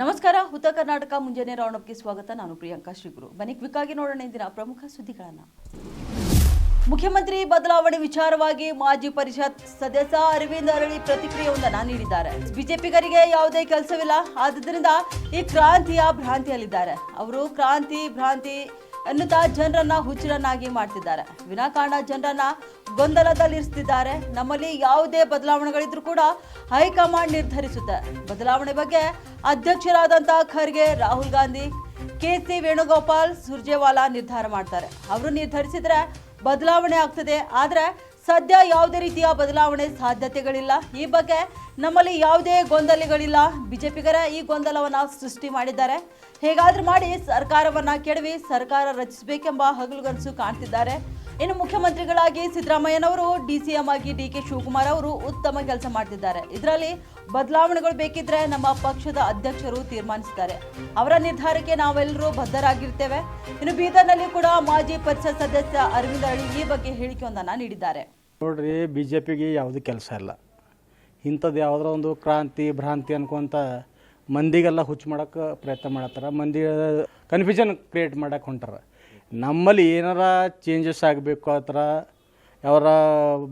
ನಮಸ್ಕಾರ, ಹುತ ಕರ್ನಾಟಕ ಮುಂಜಾನೆ ರೌಂಡಪ್ಗೆ ಸ್ವಾಗತ. ನಾನು ಪ್ರಿಯಾಂಕಾ ಶ್ರೀಗುರು. ಬನ್ನಿ ಕ್ವಿಕ್ ಆಗಿ ನೋಡೋಣ ಇಂದಿನ ಪ್ರಮುಖ ಸುದ್ದಿಗಳನ್ನ. ಮುಖ್ಯಮಂತ್ರಿ ಬದಲಾವಣೆ ವಿಚಾರವಾಗಿ ಮಾಜಿ ಪರಿಷತ್ ಸದಸ್ಯ ಅರವಿಂದ್ ಅರಳಿ ಪ್ರತಿಕ್ರಿಯೆಯೊಂದನ್ನು ನೀಡಿದ್ದಾರೆ. ಬಿಜೆಪಿಗರಿಗೆ ಯಾವುದೇ ಕೆಲಸವಿಲ್ಲ. ಆದ್ದರಿಂದ ಈ ಕ್ರಾಂತಿಯ ಭ್ರಾಂತಿಯಲ್ಲಿದ್ದಾರೆ. ಅವರು ಕ್ರಾಂತಿ ಭ್ರಾಂತಿ ಎನ್ನುತ್ತಾ ಜನರನ್ನ ಹುಚ್ಚರನ್ನಾಗಿ ಮಾಡ್ತಿದ್ದಾರೆ. ವಿನಾಕಾರಣ ಜನರನ್ನ ಗೊಂದಲದಲ್ಲಿರಿಸ್ತಿದ್ದಾರೆ. ನಮ್ಮಲ್ಲಿ ಯಾವುದೇ ಬದಲಾವಣೆಗಳಿದ್ರೂ ಕೂಡ ಹೈಕಮಾಂಡ್ ನಿರ್ಧರಿಸುತ್ತೆ. ಬದಲಾವಣೆ ಬಗ್ಗೆ ಅಧ್ಯಕ್ಷರಾದಂತಹ ಖರ್ಗೆ, ರಾಹುಲ್ ಗಾಂಧಿ, ಕೆ ಸಿ ವೇಣುಗೋಪಾಲ್, ಸುರ್ಜೇವಾಲಾ ನಿರ್ಧಾರ ಮಾಡ್ತಾರೆ. ಅವರು ನಿರ್ಧರಿಸಿದ್ರೆ ಬದಲಾವಣೆ ಆಗ್ತದೆ. ಆದರೆ ಸದ್ಯ ಯಾವುದೇ ರೀತಿಯ ಬದಲಾವಣೆ ಸಾಧ್ಯತೆಗಳಿಲ್ಲ. ಈ ಬಗ್ಗೆ ನಮ್ಮಲ್ಲಿ ಯಾವುದೇ ಗೊಂದಲಗಳಿಲ್ಲ. ಬಿಜೆಪಿಗರ ಈ ಗೊಂದಲವನ್ನ ಸೃಷ್ಟಿ ಮಾಡಿದ್ದಾರೆ. ಹೇಗಾದರೂ ಮಾಡಿ ಸರ್ಕಾರವನ್ನ ಕೆಡವಿ, ಸರ್ಕಾರ ರಚಿಸಬೇಕೆಂಬ ಹಗಲುಗನಸು ಕಾಣ್ತಿದ್ದಾರೆ. ಇನ್ನು ಮುಖ್ಯಮಂತ್ರಿಗಳಾಗಿ ಸಿದ್ದರಾಮಯ್ಯನವರು ಡಿ ಸಿ ಎಂ ಆಗಿ ಡಿ ಕೆ ಶಿವಕುಮಾರ್ ಅವರು ಉತ್ತಮ ಕೆಲಸ ಮಾಡ್ತಿದ್ದಾರೆ. ಇದರಲ್ಲಿ ಬದಲಾವಣೆಗಳು ಬೇಕಿದ್ರೆ ನಮ್ಮ ಪಕ್ಷದ ಅಧ್ಯಕ್ಷರು ತೀರ್ಮಾನಿಸಿದ್ದಾರೆ. ಅವರ ನಿರ್ಧಾರಕ್ಕೆ ನಾವೆಲ್ಲರೂ ಬದ್ಧರಾಗಿರ್ತೇವೆ. ಇನ್ನು ಬೀದರ್ನಲ್ಲಿ ಕೂಡ ಮಾಜಿ ಪರಿಷತ್ ಸದಸ್ಯ ಅರವಿಂದ್ ಅಳಿ ಈ ಬಗ್ಗೆ ಹೇಳಿಕೆಯೊಂದನ್ನು ನೀಡಿದ್ದಾರೆ. ನೋಡ್ರಿ ಬಿ ಜೆ ಪಿಗೆ ಯಾವುದೂ ಕೆಲಸ ಇಲ್ಲ. ಇಂಥದ್ದು ಯಾವುದೋ ಒಂದು ಕ್ರಾಂತಿ, ಭ್ರಾಂತಿ ಅನ್ಕೊಂತ ಮಂದಿಗೆಲ್ಲ ಹುಚ್ಚು ಮಾಡೋಕೆ ಪ್ರಯತ್ನ ಮಾಡತ್ತಾರ. ಮಂದಿ ಕನ್ಫ್ಯೂಷನ್ ಕ್ರಿಯೇಟ್ ಮಾಡಕ್ಕೆ ಹೊಂಟಾರ. ನಮ್ಮಲ್ಲಿ ಏನಾರ ಚೇಂಜಸ್ ಆಗಬೇಕು ಆ ಥರ, ಯಾವ್ರ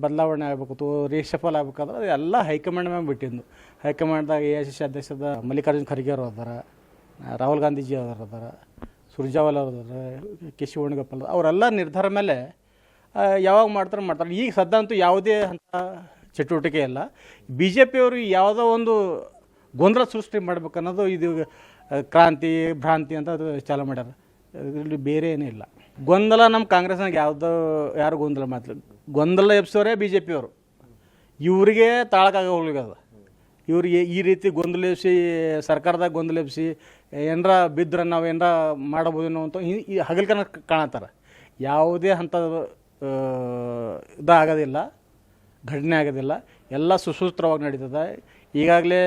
ಬದಲಾವಣೆ ಆಗಬೇಕು ರೀಶಫಲ್ ಆಗ್ಬೇಕಾದ್ರೆ ಎಲ್ಲ ಹೈಕಮಾಂಡ್ ಮ್ಯಾಗ ಬಿಟ್ಟಿದ್ದು. ಹೈಕಮಾಂಡ್ದಾಗ ಎ ಐ ಸಿ ಸಿ ಅಧ್ಯಕ್ಷದ ಮಲ್ಲಿಕಾರ್ಜುನ ಖರ್ಗೆ ಅವರು ಅದಾರ, ರಾಹುಲ್ ಗಾಂಧೀಜಿ ಅವರು ಅದಾರ, ಸುರ್ಜಾವಲ್ ಅವರು ಅದಾರ, ಕೆ ಸಿ ವೇಣುಗೋಪಾಲ್ ಅವರೆಲ್ಲ ನಿರ್ಧಾರ ಮೇಲೆ ಯಾವಾಗ ಮಾಡ್ತಾರೆ ಮಾಡ್ತಾರೆ. ಈಗ ಸದ್ಯ ಅಂತೂ ಯಾವುದೇ ಅಂತ ಚಟುವಟಿಕೆ ಇಲ್ಲ. ಬಿ ಜೆ ಪಿಯವರು ಯಾವುದೋ ಒಂದು ಗೊಂದಲ ಸೃಷ್ಟಿ ಮಾಡ್ಬೇಕನ್ನೋದು ಇದು ಕ್ರಾಂತಿ, ಭ್ರಾಂತಿ ಅಂತ ಅದು ಚಾಲೂ ಮಾಡ್ಯಾರ. ಇದರಲ್ಲಿ ಬೇರೆ ಏನೂ ಇಲ್ಲ. ಗೊಂದಲ ನಮ್ಮ ಕಾಂಗ್ರೆಸ್ನಾಗ ಯಾವುದೋ, ಯಾರು ಗೊಂದಲ ಮಾತ್ರ ಗೊಂದಲ ಎಬ್ಸೋರೇ ಬಿ ಜೆ ಪಿಯವರು ಇವರಿಗೆ ತಾಳಕಾಗ ಹೋಗ್ಲಿಕ್ಕದ. ಇವ್ರಿಗೆ ಈ ರೀತಿ ಗೊಂದಲ ಎಬ್ಸಿ, ಸರ್ಕಾರದಾಗ ಗೊಂದಲ ಎಬ್ಸಿ, ಏನರ ಬಿದ್ದರೆ ನಾವು ಏನರ ಮಾಡಬಹುದೇನೋ ಅಂತ ಈ- ಈ ಹಗಲ್ಕನ ಕಾಣತ್ತಾರ. ಯಾವುದೇ ಅಂಥ ಇದಾಗೋದಿಲ್ಲ, ಘಟನೆ ಆಗೋದಿಲ್ಲ. ಎಲ್ಲ ಸುಸೂತ್ರವಾಗಿ ನಡೀತದೆ. ಈಗಾಗಲೇ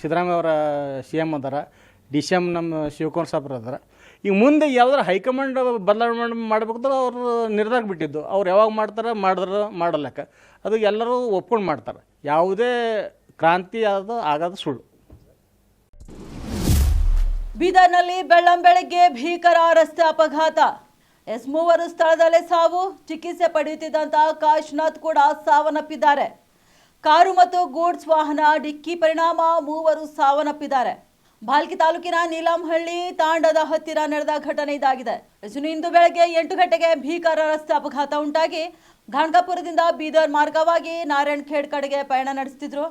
ಸಿದ್ದರಾಮಯ್ಯ ಅವರ ಸಿ ಎಂ ಅದಾರ. ಡಿ ಸಿ ಎಂ ನಮ್ಮ ಶಿವಕುಮಾರ್ ಸಾಬ್ರು ಅದಾರ. ಈಗ ಮುಂದೆ ಯಾವ್ದಾರ ಹೈಕಮಾಂಡ್ ಬದಲಾವಣೆ ಮಾಡ್ಬೇಕಂದ್ರೆ ಅವರು ನಿರ್ಧಾರ ಬಿಟ್ಟಿದ್ದು. ಅವ್ರು ಯಾವಾಗ ಮಾಡ್ತಾರೆ, ಮಾಡಿದ್ರೆ ಮಾಡಲಕ್ಕ ಅದು ಎಲ್ಲರೂ ಒಪ್ಕೊಂಡು ಮಾಡ್ತಾರೆ. ಯಾವುದೇ ಕ್ರಾಂತಿ ಆದ ಆಗೋದು ಸುಳ್ಳು. ಬೀದರ್ನಲ್ಲಿ ಬೆಳ್ಳಂ ಬೆಳಗ್ಗೆ ಭೀಕರ ರಸ್ತೆ ಅಪಘಾತ. ಎಸ್ ಮೂವರು ಸ್ಥಳದಲ್ಲೇ ಸಾವು, ಚಿಕಿತ್ಸೆ ಪಡೆಯುತ್ತಿದ್ದಂತಹ ಕಾಶ್ನಾಥ್ ಕೂಡ ಸಾವನ್ನಪ್ಪಿದ್ದಾರೆ. ಕಾರು ಮತ್ತು ಗೂಡ್ಸ್ ವಾಹನ ಡಿಕ್ಕಿ ಪರಿಣಾಮ, ಮೂವರು ಸಾವನ್ನಪ್ಪಿದ್ದಾರೆ. ಭಾಲ್ಕಿ ತಾಲೂಕಿನ ನೀಲಂಹಳ್ಳಿ ತಾಂಡದ ಹತ್ತಿರ ನಡೆದ ಘಟನೆ ಇದಾಗಿದೆ. ಇಂದು ಬೆಳಗ್ಗೆ ಎಂಟು ಗಂಟೆಗೆ ಭೀಕರ ರಸ್ತೆ ಅಪಘಾತ ಉಂಟಾಗಿ ಗಾಣಗಾಪುರದಿಂದ ಬೀದರ್ ಮಾರ್ಗವಾಗಿ ನಾರಾಯಣ್ ಖೇಡ್ ಕಡೆಗೆ ಪಯಣ ನಡೆಸುತ್ತಿದ್ರು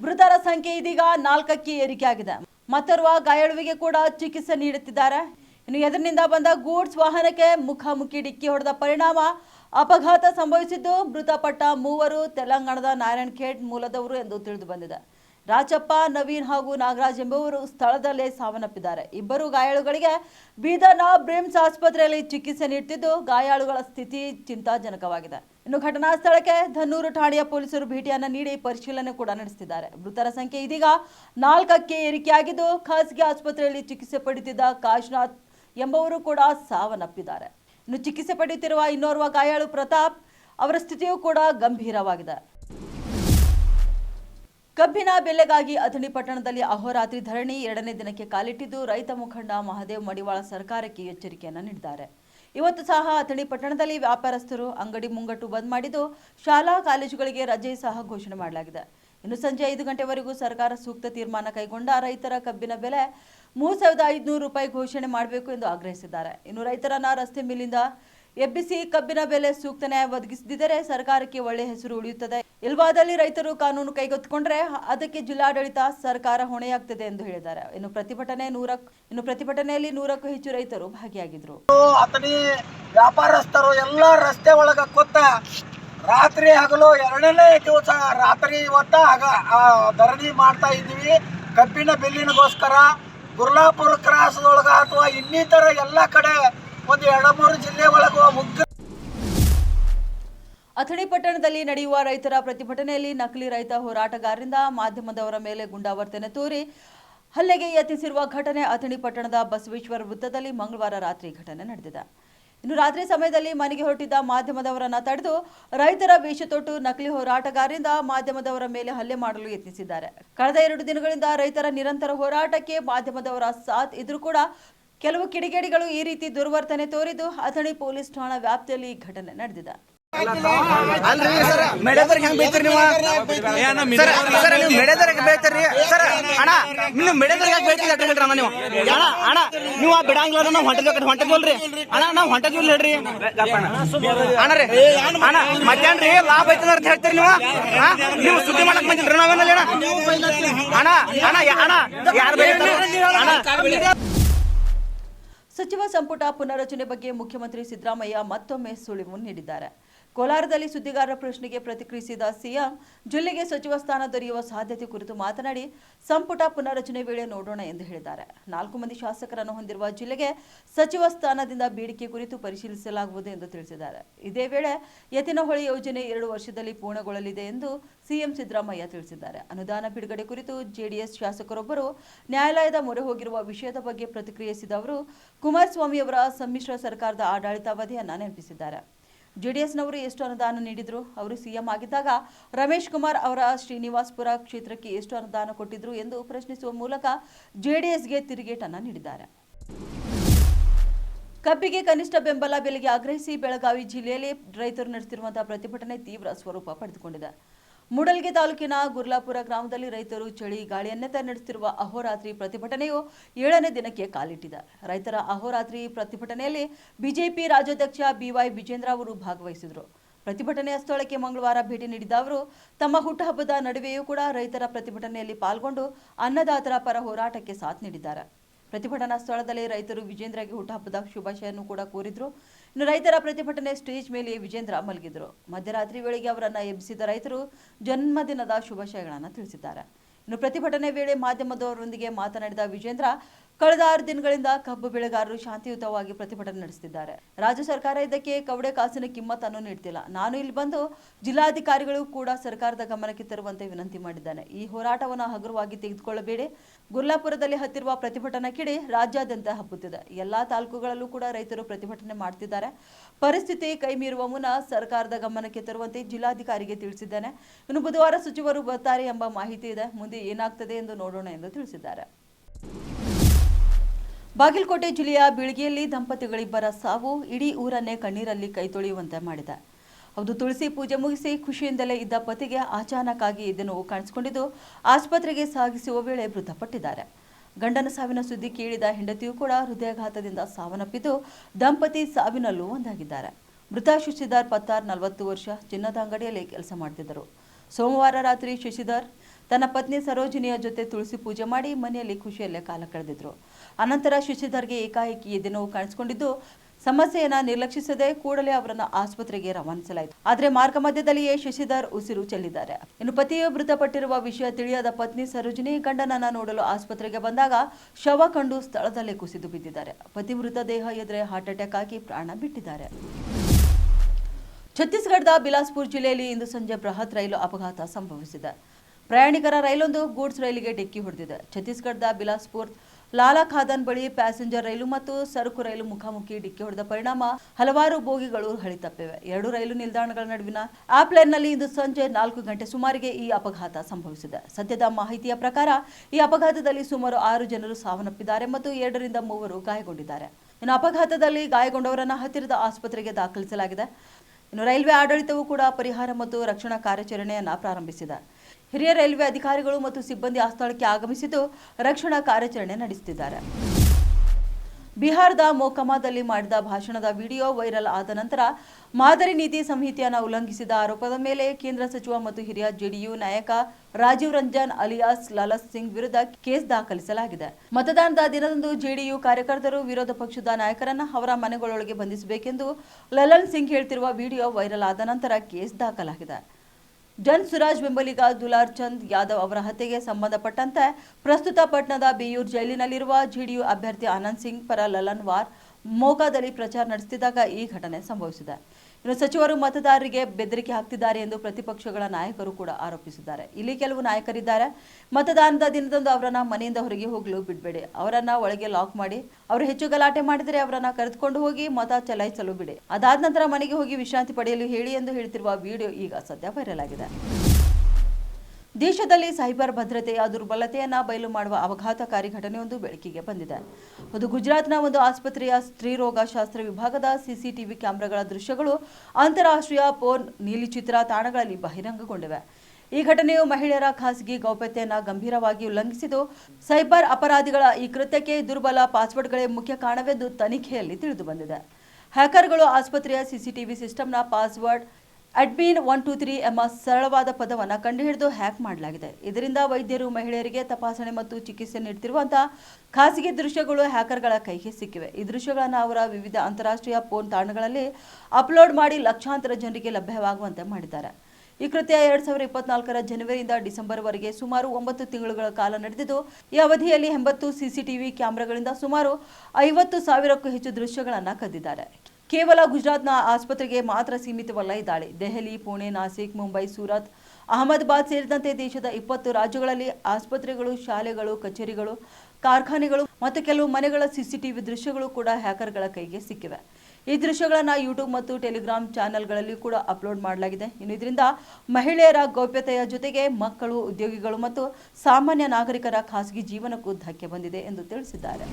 ಮೃತರ ಸಂಖ್ಯೆ ಇದೀಗ ನಾಲ್ಕಕ್ಕೆ ಏರಿಕೆಯಾಗಿದೆ. ಮತ್ತೋರ್ವ ಗಾಯಾಳುವಿಗೆ ಕೂಡ ಚಿಕಿತ್ಸೆ ನೀಡುತ್ತಿದ್ದಾರೆ. ಇನ್ನು ಎದುರಿನಿಂದ ಬಂದ ಗೂಡ್ಸ್ ವಾಹನಕ್ಕೆ ಮುಖಾಮುಖಿ ಡಿಕ್ಕಿ ಹೊಡೆದ ಪರಿಣಾಮ ಅಪಘಾತ ಸಂಭವಿಸಿದ್ದು ಮೃತಪಟ್ಟ ಮೂವರು ತೆಲಂಗಾಣದ ನಾರಾಯಣ್ ಖೇಡ್ ಮೂಲದವರು ಎಂದು ತಿಳಿದು ಬಂದಿದೆ. ರಾಜಪ್ಪ, ನವೀನ್ ಹಾಗೂ ನಾಗರಾಜ್ ಎಂಬುವರು ಸ್ಥಳದಲ್ಲೇ ಸಾವನ್ನಪ್ಪಿದ್ದಾರೆ. ಇಬ್ಬರು ಗಾಯಾಳುಗಳಿಗೆ ಬೀದರ್ನ ಬ್ರಿಮ್ಸ್ ಆಸ್ಪತ್ರೆಯಲ್ಲಿ ಚಿಕಿತ್ಸೆ ನೀಡುತ್ತಿದ್ದು ಗಾಯಾಳುಗಳ ಸ್ಥಿತಿ ಚಿಂತಾಜನಕವಾಗಿದೆ. ಇನ್ನು ಘಟನಾ ಸ್ಥಳಕ್ಕೆ ಧನ್ನೂರು ಠಾಣೆಯ ಪೊಲೀಸರು ಭೇಟಿಯನ್ನು ನೀಡಿ ಪರಿಶೀಲನೆ ಕೂಡ ನಡೆಸಿದ್ದಾರೆ ಮೃತರ ಸಂಖ್ಯೆ ಇದೀಗ ನಾಲ್ಕಕ್ಕೆ ಏರಿಕೆಯಾಗಿದ್ದು, ಖಾಸಗಿ ಆಸ್ಪತ್ರೆಯಲ್ಲಿ ಚಿಕಿತ್ಸೆ ಪಡೆಯುತ್ತಿದ್ದ ಕಾಶ್ನಾಥ್ ಎಂಬುವರು ಕೂಡ ಸಾವನ್ನಪ್ಪಿದ್ದಾರೆ. ಇನ್ನು ಚಿಕಿತ್ಸೆ ಪಡೆಯುತ್ತಿರುವ ಇನ್ನೋರ್ವ ಗಾಯಾಳು ಪ್ರತಾಪ್, ಅವರ ಸ್ಥಿತಿಯೂ ಕೂಡ ಗಂಭೀರವಾಗಿದೆ. ಕಬ್ಬಿನ ಬೆಲೆಗಾಗಿ ಅಥಣಿ ಪಟ್ಟಣದಲ್ಲಿ ಅಹೋರಾತ್ರಿ ಧರಣಿ ಎರಡನೇ ದಿನಕ್ಕೆ ಕಾಲಿಟ್ಟಿದ್ದು ರೈತ ಮುಖಂಡ ಮಹದೇವ್ ಮಡಿವಾಳ ಸರ್ಕಾರಕ್ಕೆ ಎಚ್ಚರಿಕೆಯನ್ನು ನೀಡಿದ್ದಾರೆ. ಇವತ್ತು ಸಹ ಅಥಣಿ ಪಟ್ಟಣದಲ್ಲಿ ವ್ಯಾಪಾರಸ್ಥರು ಅಂಗಡಿ ಮುಂಗಟ್ಟು ಬಂದ್ ಮಾಡಿದ್ದು ಶಾಲಾ ಕಾಲೇಜುಗಳಿಗೆ ರಜೆ ಸಹ ಘೋಷಣೆ ಮಾಡಲಾಗಿದೆ. ಇನ್ನು ಸಂಜೆ ಐದು ಗಂಟೆವರೆಗೂ ಸರ್ಕಾರ ಸೂಕ್ತ ತೀರ್ಮಾನ ಕೈಗೊಂಡ ರೈತರ ಕಬ್ಬಿನ ಬೆಲೆ ಮೂರು ಸಾವಿರದ ಐದುನೂರು ರೂಪಾಯಿ ಘೋಷಣೆ ಮಾಡಬೇಕು ಎಂದು ಆಗ್ರಹಿಸಿದ್ದಾರೆ. ಇನ್ನು ರೈತರನ್ನ ರಸ್ತೆ ಮೇಲಿಂದ ಎಬ್ಬಿಸಿ ಕಬ್ಬಿನ ಬೆಲೆ ಸೂಕ್ತ ನ್ಯಾಯ ಒದಗಿಸದಿದ್ದರೆ ಸರ್ಕಾರಕ್ಕೆ ಒಳ್ಳೆ ಹೆಸರು ಉಳಿಯುತ್ತದೆ. ಇಲ್ವಾದಲ್ಲಿ ರೈತರು ಕಾನೂನು ಕೈಗೆತ್ತಿಕೊಂಡ್ರೆ ಅದಕ್ಕೆ ಜಿಲ್ಲಾಡಳಿತ ಸರ್ಕಾರ ಹೊಣೆಯಾಗ್ತದೆ ಎಂದು ಹೇಳಿದ್ದಾರೆ. ಇನ್ನು ಪ್ರತಿಭಟನೆ ನೂರಕ್ಕೂ ಇನ್ನು ಪ್ರತಿಭಟನೆಯಲ್ಲಿ ನೂರಕ್ಕೂ ಹೆಚ್ಚು ರೈತರು ಭಾಗಿಯಾಗಿದ್ರು. ಅತನಿ ವ್ಯಾಪಾರಸ್ಥರು ಎಲ್ಲ ರಸ್ತೆ ಒಳಗ ಕೂತ ರಾತ್ರಿ ಹಗಲು ಎರಡನೇ ದಿವಸ ರಾತ್ರಿ ಇವತ್ತ ಧರಣಿ ಮಾಡ್ತಾ ಇದ್ದೀವಿ. ಕಬ್ಬಿನ ಬೆಲ್ಲಿನಗೋಸ್ಕರ, ಗುರ್ಲಾಪುರ ಕ್ರಾಸ್ ಒಳಗ ಅಥವಾ ಇನ್ನಿತರ ಎಲ್ಲ ಕಡೆ ಒಂದು ಮೂರು ಜಿಲ್ಲೆ ಮುಗ್ಗ ಅಥಣಿ ಪಟ್ಟಣದಲ್ಲಿ ನಡೆಯುವ ರೈತರ ಪ್ರತಿಭಟನೆಯಲ್ಲಿ ನಕಲಿ ರೈತ ಹೋರಾಟಗಾರರಿಂದ ಮಾಧ್ಯಮದವರ ಮೇಲೆ ಗುಂಡಾವರ್ತನೆ ತೋರಿ ಹಲ್ಲೆಗೆ ಯತ್ನಿಸಿರುವ ಘಟನೆ ಅಥಣಿ ಪಟ್ಟಣದ ಬಸವೇಶ್ವರ ವೃತ್ತದಲ್ಲಿ ಮಂಗಳವಾರ ರಾತ್ರಿ ಘಟನೆ ನಡೆದಿದೆ. ಇನ್ನು ರಾತ್ರಿ ಸಮಯದಲ್ಲಿ ಮನೆಗೆ ಹೊರಟಿದ್ದ ಮಾಧ್ಯಮದವರನ್ನ ತಡೆದು ರೈತರ ವೇಷ ತೊಟ್ಟು ನಕಲಿ ಹೋರಾಟಗಾರರಿಂದ ಮಾಧ್ಯಮದವರ ಮೇಲೆ ಹಲ್ಲೆ ಮಾಡಲು ಯತ್ನಿಸಿದ್ದಾರೆ. ಕಳೆದ ಎರಡು ದಿನಗಳಿಂದ ರೈತರ ನಿರಂತರ ಹೋರಾಟಕ್ಕೆ ಮಾಧ್ಯಮದವರ ಸಾಥ್ ಇದ್ರೂ ಕೂಡ ಕೆಲವು ಕಿಡಿಗೇಡಿಗಳು ಈ ರೀತಿ ದುರ್ವರ್ತನೆ ತೋರಿದ್ದು ಅಥಣಿ ಪೊಲೀಸ್ ಠಾಣಾ ವ್ಯಾಪ್ತಿಯಲ್ಲಿ ಈ ಘಟನೆ ನಡೆದಿದೆ. ಅಲ್ರಿ ಸರ್ ಮೇಡದವ್ರಿಗೆ ಹೆಂಗ್ ಬೈತೀರಿ ನೀವು? ಸರ್ ಸರ್ ನೀವು ಮೇಡದವ್ರಿಗೆ ಬೈತೀರಿ? ಸರ್ ಅಣ್ಣ ನೀವು ಮೇಡದವ್ರಿಗೆ ಯಾಕೆ ಬೈತೀರಿ ಹೇಳ್ರಿ ಅಣ್ಣ ನೀವು? ಅಣ್ಣ ಅಣ್ಣ ನೀವು ಆ ಬಿಡಂಗಿಲ್ಲ ನಾವು ಹೊಂಟಿದ್ವಿ ಹೊಂಟಿದ್ವಲ್ರಿ ಅಣ್ಣ ನಾವು ಹೊಂಟಿದ್ವಿಲ್ಲ ಹೇಳ್ರಿ. ಅಣ್ಣ ರೀ ಅಣ್ಣ ಮತ್ತೇನ್ರಿ ಲಾಭ ಐತದ ಅಂತ ಹೇಳ್ತೀರಿ ನೀವು? ನೀವು ಸುದ್ದಿ ಮಾಡಕ್ ಬಂದಿಲ್ರಿ ನಾವೇನಲ್ಲ ಅಣ್ಣ? ಅಣ್ಣ ಅಣ್ಣ ಯಾರು ಬೈತಾರೆ? ಅಣ್ಣ ಸಚಿವ ಸಂಪುಟ ಪುನರಚನೆ ಬಗ್ಗೆ ಮುಖ್ಯಮಂತ್ರಿ ಸಿದ್ದರಾಮಯ್ಯ ಮತ್ತೊಮ್ಮೆ ಸುಳಿವು ನೀಡಿದ್ದಾರೆ. ಕೋಲಾರದಲ್ಲಿ ಸುದ್ದಿಗಾರರ ಪ್ರಶ್ನೆಗೆ ಪ್ರತಿಕ್ರಿಯಿಸಿದ ಸಿಎಂ, ಜಿಲ್ಲೆಗೆ ಸಚಿವ ಸ್ಥಾನ ದೊರೆಯುವ ಸಾಧ್ಯತೆ ಕುರಿತು ಮಾತನಾಡಿ ಸಂಪುಟ ಪುನರಚನೆ ವೇಳೆ ನೋಡೋಣ ಎಂದು ಹೇಳಿದ್ದಾರೆ. ನಾಲ್ಕು ಮಂದಿ ಶಾಸಕರನ್ನು ಹೊಂದಿರುವ ಜಿಲ್ಲೆಗೆ ಸಚಿವ ಸ್ಥಾನದಿಂದ ಬೇಡಿಕೆ ಕುರಿತು ಪರಿಶೀಲಿಸಲಾಗುವುದು ಎಂದು ತಿಳಿಸಿದ್ದಾರೆ. ಇದೇ ವೇಳೆ ಯತಿನಹೊಳಿ ಯೋಜನೆ ಎರಡು ವರ್ಷದಲ್ಲಿ ಪೂರ್ಣಗೊಳ್ಳಲಿದೆ ಎಂದು ಸಿಎಂ ಸಿದ್ದರಾಮಯ್ಯ ತಿಳಿಸಿದ್ದಾರೆ. ಅನುದಾನ ಬಿಡುಗಡೆ ಕುರಿತು ಜೆಡಿಎಸ್ ಶಾಸಕರೊಬ್ಬರು ನ್ಯಾಯಾಲಯದ ಮೊರೆ ಹೋಗಿರುವ ವಿಷಯದ ಬಗ್ಗೆ ಪ್ರತಿಕ್ರಿಯಿಸಿದ ಅವರು ಕುಮಾರಸ್ವಾಮಿಯವರ ಸಮ್ಮಿಶ್ರ ಸರ್ಕಾರದ ಆಡಳಿತಾವಧಿಯನ್ನು ನೆನಪಿಸಿದ್ದಾರೆ. ಜೆಡಿಎಸ್ನವರು ಎಷ್ಟು ಅನುದಾನ ನೀಡಿದ್ರು? ಅವರು ಸಿಎಂ ಆಗಿದ್ದಾಗ ರಮೇಶ್ ಕುಮಾರ್ ಅವರ ಶ್ರೀನಿವಾಸ್ಪುರ ಕ್ಷೇತ್ರಕ್ಕೆ ಎಷ್ಟು ಅನುದಾನ ಕೊಟ್ಟಿದ್ರು ಎಂದು ಪ್ರಶ್ನಿಸುವ ಮೂಲಕ ಜೆಡಿಎಸ್ಗೆ ತಿರುಗೇಟನ್ನು ನೀಡಿದ್ದಾರೆ. ಕಬ್ಬಿಗೆ ಕನಿಷ್ಠ ಬೆಂಬಲ ಬೆಲೆಗೆ ಆಗ್ರಹಿಸಿ ಬೆಳಗಾವಿ ಜಿಲ್ಲೆಯಲ್ಲಿ ರೈತರು ನಡೆಸುತ್ತಿರುವಂತಹ ಪ್ರತಿಭಟನೆ ತೀವ್ರ ಸ್ವರೂಪ ಪಡೆದುಕೊಂಡಿದೆ. ಮೂಡಲ್ಗೆ ತಾಲೂಕಿನ ಗುರ್ಲಾಪುರ ಗ್ರಾಮದಲ್ಲಿ ರೈತರು ಚಳಿ ಗಾಳಿಯನ್ನೆತ್ತ ನಡೆಸುತ್ತಿರುವ ಅಹೋರಾತ್ರಿ ಪ್ರತಿಭಟನೆಯು ಏಳನೇ ದಿನಕ್ಕೆ ಕಾಲಿಟ್ಟಿದೆ. ರೈತರ ಅಹೋರಾತ್ರಿ ಪ್ರತಿಭಟನೆಯಲ್ಲಿ ಬಿಜೆಪಿ ರಾಜ್ಯಾಧ್ಯಕ್ಷ ಬಿವೈ ವಿಜೇಂದ್ರ ಅವರು ಭಾಗವಹಿಸಿದರು. ಪ್ರತಿಭಟನೆಯ ಸ್ಥಳಕ್ಕೆ ಮಂಗಳವಾರ ಭೇಟಿ ನೀಡಿದ ಅವರು, ತಮ್ಮ ಹುಟ್ಟುಹಬ್ಬದ ನಡುವೆಯೂ ಕೂಡ ರೈತರ ಪ್ರತಿಭಟನೆಯಲ್ಲಿ ಪಾಲ್ಗೊಂಡು ಅನ್ನದಾತರ ಪರ ಹೋರಾಟಕ್ಕೆ ಸಾಥ್ ನೀಡಿದ್ದಾರೆ. ಪ್ರತಿಭಟನಾ ಸ್ಥಳದಲ್ಲಿ ರೈತರು ವಿಜೇಂದ್ರಗೆ ಹುಟ್ಟುಹಬ್ಬದ ಶುಭಾಶಯನ್ನು ಕೂಡ ಕೋರಿದ್ರು. ಇನ್ನು ರೈತರ ಪ್ರತಿಭಟನೆ ಸ್ಟೇಜ್ ಮೇಲೆ ವಿಜೇಂದ್ರ ಮಲಗಿದ್ರು. ಮಧ್ಯರಾತ್ರಿ ವೇಳೆಗೆ ಅವರನ್ನ ಎಬ್ಬಿಸಿದ ರೈತರು ಜನ್ಮದಿನದ ಶುಭಾಶಯಗಳನ್ನು ತಿಳಿಸಿದ್ದಾರೆ. ಇನ್ನು ಪ್ರತಿಭಟನೆ ವೇಳೆ ಮಾಧ್ಯಮದವರೊಂದಿಗೆ ಮಾತನಾಡಿದ ವಿಜೇಂದ್ರ ಕಳೆದ ಆರು ದಿನಗಳಿಂದ ಕಬ್ಬು ಬೆಳೆಗಾರರು ಶಾಂತಿಯುತವಾಗಿ ಪ್ರತಿಭಟನೆ ನಡೆಸುತ್ತಿದ್ದಾರೆ. ರಾಜ್ಯ ಸರ್ಕಾರ ಇದಕ್ಕೆ ಕವಡೆ ಕಾಸಿನ ಕಿಮ್ಮತ್ತನ್ನು ನೀಡ್ತಿಲ್ಲ. ನಾನು ಇಲ್ಲಿ ಬಂದು ಜಿಲ್ಲಾಧಿಕಾರಿಗಳು ಕೂಡ ಸರ್ಕಾರದ ಗಮನಕ್ಕೆ ತರುವಂತೆ ವಿನಂತಿ ಮಾಡಿದ್ದಾನೆ. ಈ ಹೋರಾಟವನ್ನು ಹಗುರವಾಗಿ ತೆಗೆದುಕೊಳ್ಳಬೇಡಿ. ಗುರ್ಲಾಪುರದಲ್ಲಿ ಹತ್ತಿರುವ ಪ್ರತಿಭಟನಾ ಕಿಡಿ ರಾಜ್ಯಾದ್ಯಂತ ಹಬ್ಬುತ್ತಿದೆ. ಎಲ್ಲಾ ತಾಲೂಕುಗಳಲ್ಲೂ ಕೂಡ ರೈತರು ಪ್ರತಿಭಟನೆ ಮಾಡ್ತಿದ್ದಾರೆ. ಪರಿಸ್ಥಿತಿ ಕೈ ಮೀರುವ ಮುನ್ನ ಸರ್ಕಾರದ ಗಮನಕ್ಕೆ ತರುವಂತೆ ಜಿಲ್ಲಾಧಿಕಾರಿಗೆ ತಿಳಿಸಿದ್ದೇನೆ. ಇನ್ನು ಬುಧವಾರ ಸಚಿವರು ಬರ್ತಾರೆ ಎಂಬ ಮಾಹಿತಿ ಇದೆ. ಮುಂದೆ ಏನಾಗ್ತದೆ ಎಂದು ನೋಡೋಣ ಎಂದು ತಿಳಿಸಿದ್ದಾರೆ. ಬಾಗಲಕೋಟೆ ಜಿಲ್ಲೆಯ ಬಿಳ್ಗಿಯಲ್ಲಿ ದಂಪತಿಗಳಿಬ್ಬರ ಸಾವು ಇಡೀ ಊರನ್ನೇ ಕಣ್ಣೀರಲ್ಲಿ ಕೈ ತೊಳೆಯುವಂತೆ ಮಾಡಿದೆ. ಹೌದು, ತುಳಸಿ ಪೂಜೆ ಮುಗಿಸಿ ಖುಷಿಯಿಂದಲೇ ಇದ್ದ ಪತಿಗೆ ಅಚಾನಕ್ ಇದನ್ನು ಕಾಣಿಸಿಕೊಂಡಿದ್ದು, ಆಸ್ಪತ್ರೆಗೆ ಸಾಗಿಸುವ ವೇಳೆ ಮೃತಪಟ್ಟಿದ್ದಾರೆ. ಗಂಡನ ಸಾವಿನ ಸುದ್ದಿ ಕೇಳಿದ ಹೆಂಡತಿಯೂ ಕೂಡ ಹೃದಯಾಘಾತದಿಂದ ಸಾವನ್ನಪ್ಪಿದ್ದು, ದಂಪತಿ ಸಾವಿನಲ್ಲೂ ಒಂದಾಗಿದ್ದಾರೆ. ಮೃತ ಶಶಿಧರ್ ಪತ್ತಾರ್ ನಲವತ್ತು ವರ್ಷ, ಚಿನ್ನದ ಅಂಗಡಿಯಲ್ಲಿ ಕೆಲಸ ಮಾಡ್ತಿದ್ದರು. ಸೋಮವಾರ ರಾತ್ರಿ ಶಶಿಧರ್ ತನ್ನ ಪತ್ನಿ ಸರೋಜಿನಿಯ ಜೊತೆ ತುಳಸಿ ಪೂಜೆ ಮಾಡಿ ಮನೆಯಲ್ಲಿ ಖುಷಿಯಲ್ಲೇ ಕಾಲ ಕಳೆದಿದ್ರು. ಅನಂತರ ಶಶಿಧರ್ಗೆ ಏಕಾಏಕಿ ಎದೆನೋವು ಕಾಣಿಸಿಕೊಂಡಿದ್ದು, ಸಮಸ್ಯೆಯನ್ನ ನಿರ್ಲಕ್ಷಿಸದೆ ಕೂಡಲೇ ಅವರನ್ನು ಆಸ್ಪತ್ರೆಗೆ ರವಾನಿಸಲಾಯಿತು. ಆದರೆ ಮಾರ್ಗ ಮಧ್ಯದಲ್ಲಿಯೇ ಶಶಿಧರ್ ಉಸಿರು ಚೆಲ್ಲಿದ್ದಾರೆ. ಇನ್ನು ಪತಿಯು ಮೃತಪಟ್ಟಿರುವ ವಿಷಯ ತಿಳಿಯದ ಪತ್ನಿ ಸರೋಜಿನಿ ಗಂಡನನ್ನ ನೋಡಲು ಆಸ್ಪತ್ರೆಗೆ ಬಂದಾಗ ಶವ ಕಂಡು ಸ್ಥಳದಲ್ಲೇ ಕುಸಿದು ಬಿದ್ದಿದ್ದಾರೆ. ಪತಿ ಮೃತದೇಹ ಎದುರೆ ಹಾರ್ಟ್ ಅಟ್ಯಾಕ್ ಆಗಿ ಪ್ರಾಣ ಬಿಟ್ಟಿದ್ದಾರೆ. ಛತ್ತೀಸ್ಗಢದ ಬಿಲಾಸ್ಪುರ್ ಜಿಲ್ಲೆಯಲ್ಲಿ ಇಂದು ಸಂಜೆ ಬೃಹತ್ ರೈಲು ಅಪಘಾತ ಸಂಭವಿಸಿದೆ. ಪ್ರಯಾಣಿಕರ ರೈಲೊಂದು ಗೂಡ್ಸ್ ರೈಲಿಗೆ ಡಿಕ್ಕಿ ಹೊಡೆದಿದೆ. ಛತ್ತೀಸ್ಗಢದ ಬಿಲಾಸ್ಪುರ್, ಲಾಲಾ ಖಾದನ್ ಬಳಿ ಪ್ಯಾಸೆಂಜರ್ ರೈಲು ಮತ್ತು ಸರಕು ರೈಲು ಮುಖಾಮುಖಿ ಡಿಕ್ಕಿ ಹೊಡೆದ ಪರಿಣಾಮ ಹಲವಾರು ಬೋಗಿಗಳು ಹಳಿತಪ್ಪಿವೆ ಎರಡು ರೈಲು ನಿಲ್ದಾಣಗಳ ನಡುವಿನ ಆಪ್ ಲೈನ್ನಲ್ಲಿ ಇಂದು ಸಂಜೆ ನಾಲ್ಕು ಗಂಟೆ ಸುಮಾರಿಗೆ ಈ ಅಪಘಾತ ಸಂಭವಿಸಿದೆ. ಸದ್ಯದ ಮಾಹಿತಿಯ ಪ್ರಕಾರ ಈ ಅಪಘಾತದಲ್ಲಿ ಸುಮಾರು ಆರು ಜನರು ಸಾವನ್ನಪ್ಪಿದ್ದಾರೆ ಮತ್ತು ಎರಡರಿಂದ ಮೂವರು ಗಾಯಗೊಂಡಿದ್ದಾರೆ. ಇನ್ನು ಅಪಘಾತದಲ್ಲಿ ಗಾಯಗೊಂಡವರನ್ನು ಹತ್ತಿರದ ಆಸ್ಪತ್ರೆಗೆ ದಾಖಲಿಸಲಾಗಿದೆ. ಇನ್ನು ರೈಲ್ವೆ ಆಡಳಿತವೂ ಕೂಡ ಪರಿಹಾರ ಮತ್ತು ರಕ್ಷಣಾ ಕಾರ್ಯಾಚರಣೆಯನ್ನು ಪ್ರಾರಂಭಿಸಿದೆ. ಹಿರಿಯ ರೈಲ್ವೆ ಅಧಿಕಾರಿಗಳು ಮತ್ತು ಸಿಬ್ಬಂದಿ ಆ ಸ್ಥಳಕ್ಕೆ ಆಗಮಿಸಿದ್ದು ರಕ್ಷಣಾ ಕಾರ್ಯಾಚರಣೆ ನಡೆಸುತ್ತಿದ್ದಾರೆ. ಬಿಹಾರದ ಮೋಕಮಾದಲ್ಲಿ ಮಾಡಿದ ಭಾಷಣದ ವಿಡಿಯೋ ವೈರಲ್ ಆದ ನಂತರ ಮಾದರಿ ನೀತಿ ಸಂಹಿತೆಯನ್ನು ಉಲ್ಲಂಘಿಸಿದ ಆರೋಪದ ಮೇಲೆ ಕೇಂದ್ರ ಸಚಿವ ಮತ್ತು ಹಿರಿಯ ಜೆಡಿಯು ನಾಯಕ ರಾಜೀವ್ ರಂಜನ್ ಅಲಿಯಾಸ್ ಲಲತ್ ಸಿಂಗ್ ವಿರುದ್ಧ ಕೇಸ್ ದಾಖಲಿಸಲಾಗಿದೆ. ಮತದಾನದ ದಿನದಂದು ಜೆಡಿಯು ಕಾರ್ಯಕರ್ತರು ವಿರೋಧ ಪಕ್ಷದ ನಾಯಕರನ್ನ ಅವರ ಮನೆಗಳೊಳಗೆ ಬಂಧಿಸಬೇಕೆಂದು ಲಲನ್ ಸಿಂಗ್ ಹೇಳ್ತಿರುವ ವಿಡಿಯೋ ವೈರಲ್ ಆದ ನಂತರ ಕೇಸ್ ದಾಖಲಾಗಿದೆ. ಜನ್ ಸುರಾಜ್ ಬೆಂಬಲಿಗ ದುಲಾರ್ ಚಂದ್ ಯಾದವ್ ಅವರ ಹತ್ಯೆಗೆ ಸಂಬಂಧಪಟ್ಟಂತೆ ಪ್ರಸ್ತುತ ಪಟ್ನಾದ ಬಿಯೂರ್ ಜೈಲಿನಲ್ಲಿರುವ ಜೆಡಿಯು ಅಭ್ಯರ್ಥಿ ಆನಂದ್ ಸಿಂಗ್ ಪರ ಲಲನ್ ವಾರ್ ಮೋಕಾದಲ್ಲಿ ಪ್ರಚಾರ ನಡೆಸುತ್ತಿದ್ದಾಗ ಈ ಘಟನೆ ಸಂಭವಿಸಿದೆ. ಇನ್ನು ಸಚಿವರು ಮತದಾರರಿಗೆ ಬೆದರಿಕೆ ಹಾಕ್ತಿದ್ದಾರೆ ಎಂದು ಪ್ರತಿಪಕ್ಷಗಳ ನಾಯಕರು ಕೂಡ ಆರೋಪಿಸಿದ್ದಾರೆ. ಇಲ್ಲಿ ಕೆಲವು ನಾಯಕರಿದ್ದಾರೆ. ಮತದಾನದ ದಿನದಂದು ಅವರನ್ನ ಮನೆಯಿಂದ ಹೊರಗೆ ಹೋಗಲು ಬಿಡಬೇಡಿ. ಅವರನ್ನ ಒಳಗೆ ಲಾಕ್ ಮಾಡಿ, ಅವರು ಹೆಚ್ಚು ಗಲಾಟೆ ಮಾಡಿದರೆ ಅವರನ್ನ ಕರೆದುಕೊಂಡು ಹೋಗಿ ಮತ ಚಲಾಯಿಸಲು ಬಿಡಿ. ಅದಾದ ನಂತರ ಮನೆಗೆ ಹೋಗಿ ವಿಶ್ರಾಂತಿ ಪಡೆಯಲು ಹೇಳಿ ಎಂದು ಹೇಳುತ್ತಿರುವ ವಿಡಿಯೋ ಈಗ ಸದ್ಯ ವೈರಲ್ ಆಗಿದೆ. ದೇಶದಲ್ಲಿ ಸೈಬರ್ ಭದ್ರತೆಯ ದುರ್ಬಲತೆಯನ್ನ ಬಯಲು ಮಾಡುವ ಅವಘಾತಕಾರಿ ಘಟನೆಯೊಂದು ಬೆಳಕಿಗೆ ಬಂದಿದೆ. ಅದು ಗುಜರಾತ್ನ ಒಂದು ಆಸ್ಪತ್ರೆಯ ಸ್ತ್ರೀರೋಗಶಾಸ್ತ್ರ ವಿಭಾಗದ ಸಿಸಿಟಿವಿ ಕ್ಯಾಮೆರಾಗಳ ದೃಶ್ಯಗಳು, ಅಂತಾರಾಷ್ಟ್ರೀಯ ಪೋನ್ ನೀಲಿಚಿತ್ರ ತಾಣಗಳಲ್ಲಿ ಬಹಿರಂಗಗೊಂಡಿವೆ. ಈ ಘಟನೆಯು ಮಹಿಳೆಯರ ಖಾಸಗಿ ಗೌಪ್ಯತೆಯನ್ನ ಗಂಭೀರವಾಗಿ ಉಲ್ಲಂಘಿಸಿದ್ದು, ಸೈಬರ್ ಅಪರಾಧಿಗಳ ಈ ಕೃತ್ಯಕ್ಕೆ ದುರ್ಬಲ ಪಾಸ್ವರ್ಡ್ಗಳೇ ಮುಖ್ಯ ಕಾರಣವೆಂದು ತನಿಖೆಯಲ್ಲಿ ತಿಳಿದುಬಂದಿದೆ. ಹ್ಯಾಕರ್ಗಳು ಆಸ್ಪತ್ರೆಯ ಸಿಸಿಟಿವಿ ಸಿಸ್ಟಮ್ನ password admin one, two, three ಎಂಬ ಸರಳವಾದ ಪದವನ್ನು ಕಂಡುಹಿಡಿದು ಹ್ಯಾಕ್ ಮಾಡಲಾಗಿದೆ. ಇದರಿಂದ ವೈದ್ಯರು, ಮಹಿಳೆಯರಿಗೆ ತಪಾಸಣೆ ಮತ್ತು ಚಿಕಿತ್ಸೆ ನೀಡುತ್ತಿರುವಂತಹ ಖಾಸಗಿ ದೃಶ್ಯಗಳು ಹ್ಯಾಕರ್ಗಳ ಕೈಗೆ ಸಿಕ್ಕಿವೆ. ಈ ದೃಶ್ಯಗಳನ್ನು ಅವರ ವಿವಿಧ ಅಂತಾರಾಷ್ಟ್ರೀಯ ಫೋನ್ ತಾಣಗಳಲ್ಲಿ ಅಪ್ಲೋಡ್ ಮಾಡಿ ಲಕ್ಷಾಂತರ ಜನರಿಗೆ ಲಭ್ಯವಾಗುವಂತೆ ಮಾಡಿದ್ದಾರೆ. ಈ ಕೃತ್ಯ ಎರಡ್ ಸಾವಿರದ ಇಪ್ಪತ್ನಾಲ್ಕರ ಜನವರಿಯಿಂದ ಡಿಸೆಂಬರ್ವರೆಗೆ ಸುಮಾರು ಒಂಬತ್ತು ತಿಂಗಳುಗಳ ಕಾಲ ನಡೆದಿದ್ದು, ಈ ಅವಧಿಯಲ್ಲಿ ಎಂಬತ್ತು ಸಿಸಿಟಿವಿ ಕ್ಯಾಮೆರಾಗಳಿಂದ ಸುಮಾರು ಐವತ್ತು ಸಾವಿರಕ್ಕೂ ಹೆಚ್ಚು ದೃಶ್ಯಗಳನ್ನು ಕದ್ದಿದ್ದಾರೆ. ಕೇವಲ ಗುಜರಾತ್ನ ಆಸ್ಪತ್ರೆಗೆ ಮಾತ್ರ ಸೀಮಿತವಲ್ಲ ಈ ದೆಹಲಿ, ಪುಣೆ, ನಾಸಿಕ್, ಮುಂಬೈ, ಸೂರತ್, ಅಹಮದಾಬಾದ್ ಸೇರಿದಂತೆ ದೇಶದ ಇಪ್ಪತ್ತು ರಾಜ್ಯಗಳಲ್ಲಿ ಆಸ್ಪತ್ರೆಗಳು, ಶಾಲೆಗಳು, ಕಚೇರಿಗಳು, ಕಾರ್ಖಾನೆಗಳು ಮತ್ತು ಕೆಲವು ಮನೆಗಳ ಸಿಸಿಟಿವಿ ದೃಶ್ಯಗಳು ಕೂಡ ಹ್ಯಾಕರ್ಗಳ ಕೈಗೆ ಸಿಕ್ಕಿವೆ. ಈ ದೃಶ್ಯಗಳನ್ನು ಯೂಟ್ಯೂಬ್ ಮತ್ತು ಟೆಲಿಗ್ರಾಮ್ ಚಾನೆಲ್ಗಳಲ್ಲಿ ಕೂಡ ಅಪ್ಲೋಡ್ ಮಾಡಲಾಗಿದೆ. ಇನ್ನು ಇದರಿಂದ ಮಹಿಳೆಯರ ಗೌಪ್ಯತೆಯ ಜೊತೆಗೆ ಮಕ್ಕಳು, ಉದ್ಯೋಗಿಗಳು ಮತ್ತು ಸಾಮಾನ್ಯ ನಾಗರಿಕರ ಖಾಸಗಿ ಜೀವನಕ್ಕೂ ಧಕ್ಕೆ ಬಂದಿದೆ ಎಂದು ತಿಳಿಸಿದ್ದಾರೆ.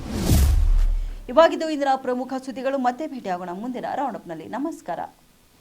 ಇವಾಗಿದ್ದು ಇಂದಿನ ಪ್ರಮುಖ ಸುದ್ದಿಗಳು ಮತ್ತೆ ಭೇಟಿಯಾಗೋಣ ಮುಂದಿನ ರೌಂಡಪ್ನಲ್ಲಿ ನಮಸ್ಕಾರ.